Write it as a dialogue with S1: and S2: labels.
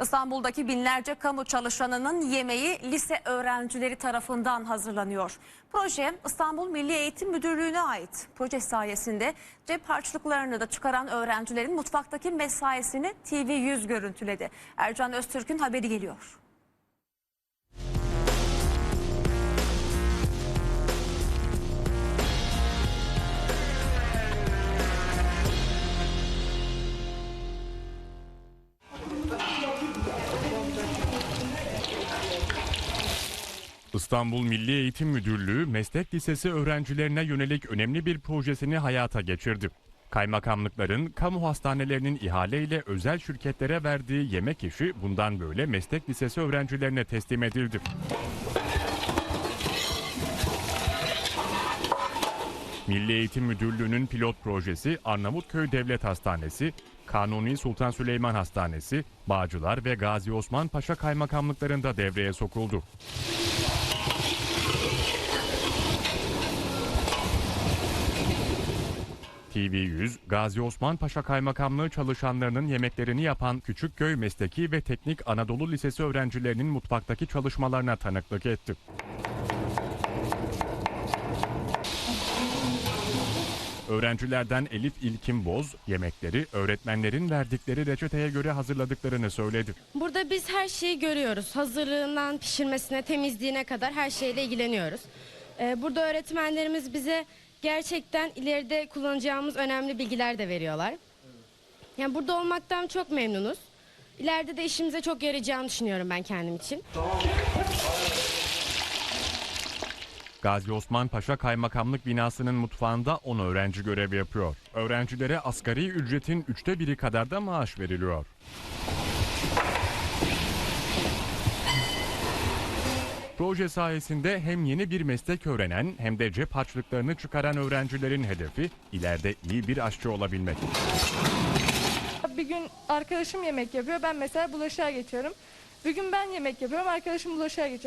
S1: İstanbul'daki binlerce kamu çalışanının yemeği lise öğrencileri tarafından hazırlanıyor. Proje İstanbul Milli Eğitim Müdürlüğü'ne ait. Proje sayesinde cep harçlıklarını da çıkaran öğrencilerin mutfaktaki mesaisini TV100 görüntüledi. Ercan Öztürk'ün haberi geliyor.
S2: İstanbul Milli Eğitim Müdürlüğü Meslek Lisesi öğrencilerine yönelik önemli bir projesini hayata geçirdi. Kaymakamlıkların, kamu hastanelerinin ihaleyle özel şirketlere verdiği yemek işi bundan böyle meslek lisesi öğrencilerine teslim edildi. Milli Eğitim Müdürlüğü'nün pilot projesi Arnavutköy Devlet Hastanesi, Kanuni Sultan Süleyman Hastanesi, Bağcılar ve Gazi Osman Paşa kaymakamlıklarında devreye sokuldu. TV100, Gazi Osman Paşa Kaymakamlığı çalışanlarının yemeklerini yapan Küçükköy Mesleki ve Teknik Anadolu Lisesi öğrencilerinin mutfaktaki çalışmalarına tanıklık etti. Öğrencilerden Elif İlkin Boz, yemekleri öğretmenlerin verdikleri reçeteye göre hazırladıklarını söyledi.
S3: Burada biz her şeyi görüyoruz. Hazırlığından pişirmesine, temizliğine kadar her şeyle ilgileniyoruz. Ee, Burada öğretmenlerimiz bize gerçekten ileride kullanacağımız önemli bilgiler de veriyorlar. Yani burada olmaktan çok memnunuz. İleride de işimize çok yarayacağını düşünüyorum ben kendim için.
S2: Gazi Osman Paşa Kaymakamlık binasının mutfağında 10 öğrenci görev yapıyor. Öğrencilere asgari ücretin üçte biri kadar da maaş veriliyor. Proje sayesinde hem yeni bir meslek öğrenen hem de cep harçlıklarını çıkaran öğrencilerin hedefi ileride iyi bir aşçı olabilmek.
S4: Bir gün arkadaşım yemek yapıyor. Ben mesela bulaşığa geçiyorum. Bir gün ben yemek yapıyorum. Arkadaşım bulaşığa geçiyor.